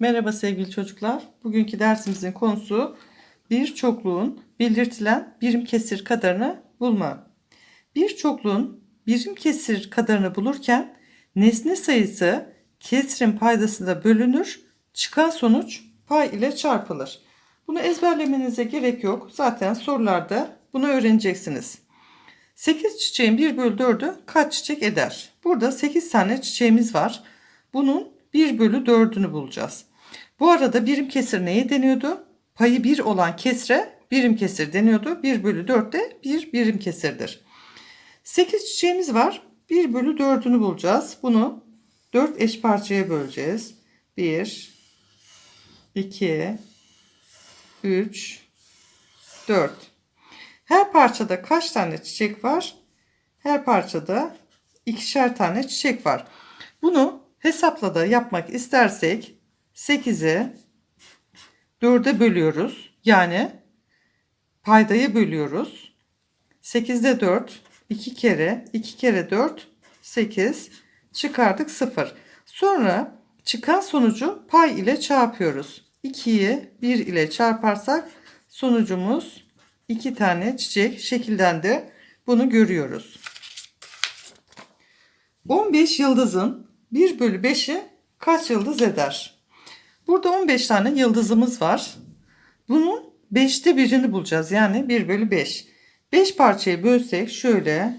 Merhaba sevgili çocuklar. Bugünkü dersimizin konusu bir çokluğun belirtilen birim kesir kadarını bulma. Bir çokluğun birim kesir kadarını bulurken nesne sayısı kesrin paydasında bölünür, çıkan sonuç pay ile çarpılır. Bunu ezberlemenize gerek yok. Zaten sorularda bunu öğreneceksiniz. 8 çiçeğin 1 bölü 4'ü kaç çiçek eder? Burada 8 tane çiçeğimiz var. Bunun 1 bölü 4'ünü bulacağız. Bu arada birim kesir neye deniyordu? Payı 1 olan kesre birim kesir deniyordu. 1 bölü 4 de bir birim kesirdir. 8 çiçeğimiz var. 1 bölü 4'ünü bulacağız. Bunu 4 eş parçaya böleceğiz. 1, 2, 3, 4. Her parçada kaç tane çiçek var? Her parçada ikişer tane çiçek var. Bunu hesapla da yapmak istersek 8'i 4'e bölüyoruz. Yani paydayı bölüyoruz. 8'de 4 2 kere 2 kere 4 8 çıkardık 0. Sonra çıkan sonucu pay ile çarpıyoruz. 2'yi 1 ile çarparsak sonucumuz 2 tane çiçek şekildendi. Bunu görüyoruz. 15 yıldızın 1 bölü 5'i kaç yıldız eder? Burada 15 tane yıldızımız var. Bunun 5'te birini bulacağız. Yani 1 bölü 5. 5 parçaya bölsek şöyle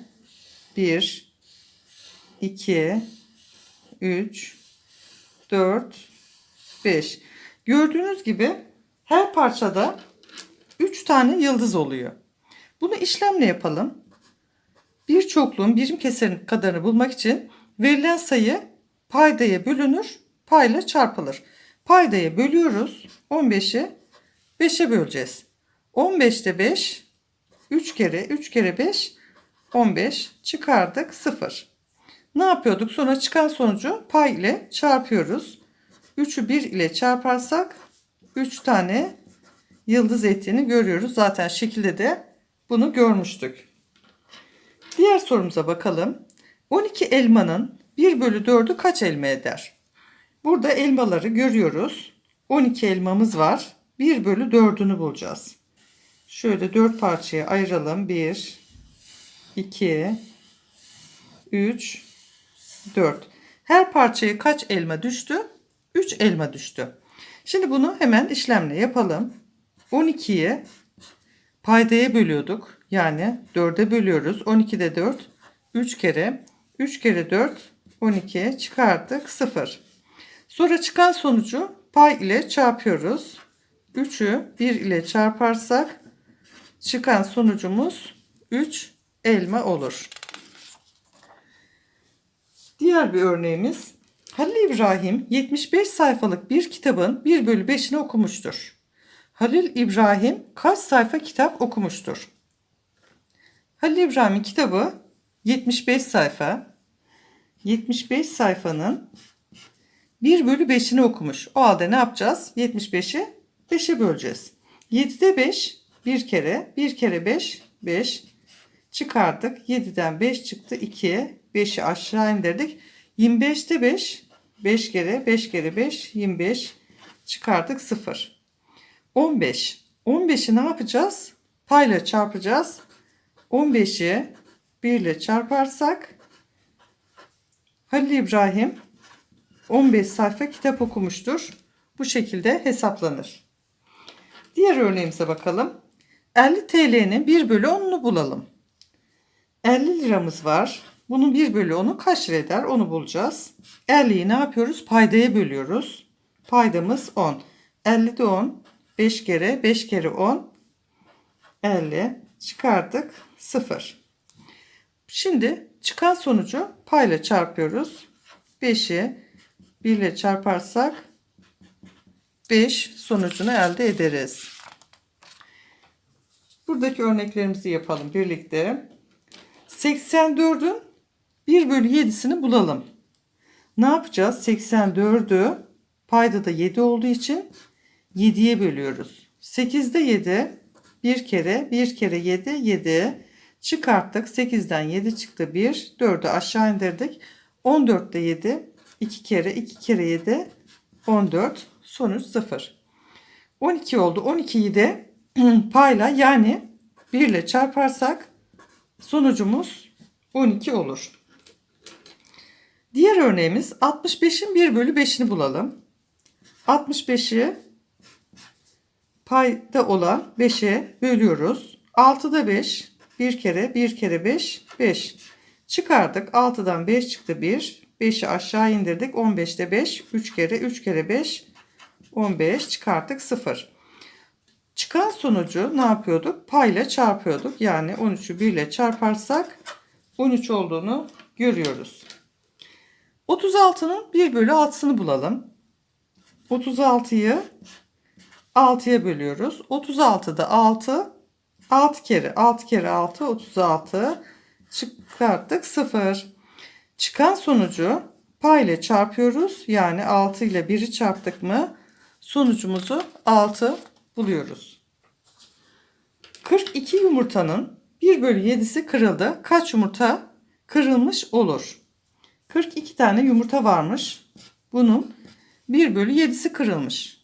1, 2, 3, 4, 5. Gördüğünüz gibi her parçada 3 tane yıldız oluyor. Bunu işlemle yapalım. Bir çokluğun birim keserin kadarını bulmak için verilen sayı paydaya bölünür, payla çarpılır. Paydaya bölüyoruz. 15'i 5'e böleceğiz. 15'te 5 3 kere 3 kere 5 15 çıkardık 0. Ne yapıyorduk? Sonra çıkan sonucu pay ile çarpıyoruz. 3'ü 1 ile çarparsak 3 tane yıldız ettiğini görüyoruz. Zaten şekilde de bunu görmüştük. Diğer sorumuza bakalım. 12 elmanın 1 bölü 4'ü kaç elma eder? Burada elmaları görüyoruz. 12 elmamız var. 1 bölü 4'ünü bulacağız. Şöyle 4 parçaya ayıralım. 1, 2, 3, 4. Her parçaya kaç elma düştü? 3 elma düştü. Şimdi bunu hemen işlemle yapalım. 12'yi paydaya bölüyorduk. Yani 4'e bölüyoruz. 12'de 4. 3 kere. 3 kere 4. 12 çıkarttık. 0. Sonra çıkan sonucu pay ile çarpıyoruz. 3'ü 1 ile çarparsak çıkan sonucumuz 3 elma olur. Diğer bir örneğimiz Halil İbrahim 75 sayfalık bir kitabın 1 bölü 5'ini okumuştur. Halil İbrahim kaç sayfa kitap okumuştur? Halil İbrahim'in kitabı 75 sayfa. 75 sayfanın 1 bölü 5'ini okumuş. O halde ne yapacağız? 75'i 5'e böleceğiz. 7'de 5 bir kere. 1 kere 5 5 çıkardık. 7'den 5 çıktı 2. 5'i aşağı indirdik. 25'te 5 5 kere 5 kere 5 25 çıkardık 0. 15. 15'i ne yapacağız? Payla çarpacağız. 15'i 1 ile çarparsak Halil İbrahim 15 sayfa kitap okumuştur. Bu şekilde hesaplanır. Diğer örneğimize bakalım. 50 TL'nin 1 bölü 10'unu bulalım. 50 liramız var. Bunun 1 bölü 10'u kaç lira eder? Onu bulacağız. 50'yi ne yapıyoruz? Paydaya bölüyoruz. Paydamız 10. 50'de 10. 5 kere 5 kere 10. 50. Çıkardık. 0. Şimdi çıkan sonucu payla çarpıyoruz. 5'i 1 ile çarparsak 5 sonucunu elde ederiz. Buradaki örneklerimizi yapalım birlikte. 84'ün 1 bölü 7'sini bulalım. Ne yapacağız? 84'ü payda da 7 olduğu için 7'ye bölüyoruz. 8'de 7 bir kere 1 kere 7 7 çıkarttık. 8'den 7 çıktı 1 4'ü aşağı indirdik. 14'te 7 2 kere 2 kere 7 14. Sonuç 0. 12 oldu. 12'yi de payla yani 1 ile çarparsak sonucumuz 12 olur. Diğer örneğimiz 65'in 1 bölü 5'ini bulalım. 65'i payda olan 5'e bölüyoruz. 6'da 5. 1 kere 1 kere 5 5. Çıkardık. 6'dan 5 çıktı 1. 5'i aşağı indirdik. 15'te 5. 3 kere 3 kere 5 15 çıkarttık 0. Çıkan sonucu ne yapıyorduk? Payla çarpıyorduk. Yani 13'ü 1 ile çarparsak 13 olduğunu görüyoruz. 36'nın 1 bölü 6'sını bulalım. 36'yı 6'ya bölüyoruz. 36'da 6 6 kere 6 kere 6 36 çıkarttık 0. Çıkan sonucu pay ile çarpıyoruz. Yani 6 ile 1'i çarptık mı sonucumuzu 6 buluyoruz. 42 yumurtanın 1 bölü 7'si kırıldı. Kaç yumurta kırılmış olur? 42 tane yumurta varmış. Bunun 1 bölü 7'si kırılmış.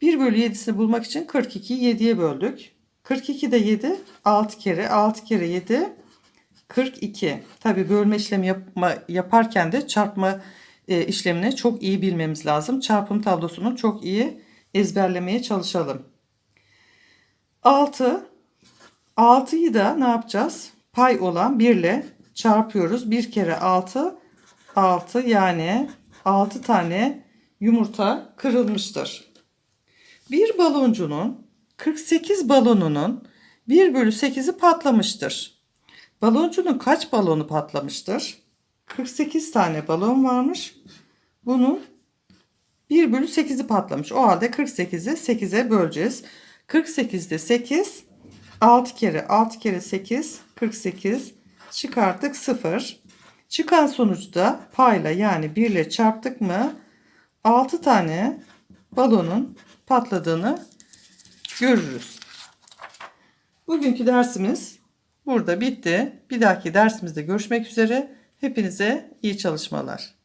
1 bölü 7'sini bulmak için 42'yi 7'ye böldük. 42 de 7 6 kere 6 kere 7 42. Tabi bölme işlemi yapma, yaparken de çarpma e, işlemini çok iyi bilmemiz lazım. Çarpım tablosunu çok iyi ezberlemeye çalışalım. 6 6'yı da ne yapacağız? Pay olan 1 ile çarpıyoruz. 1 kere 6 6 yani 6 tane yumurta kırılmıştır. Bir baloncunun 48 balonunun 1 bölü 8'i patlamıştır. Baloncunun kaç balonu patlamıştır? 48 tane balon varmış. Bunun 1 bölü 8'i patlamış. O halde 48'i 8'e böleceğiz. 48'de 8 6 kere 6 kere 8 48 çıkarttık 0. Çıkan sonuçta payla yani 1 ile çarptık mı 6 tane balonun patladığını görürüz. Bugünkü dersimiz burada bitti. Bir dahaki dersimizde görüşmek üzere. Hepinize iyi çalışmalar.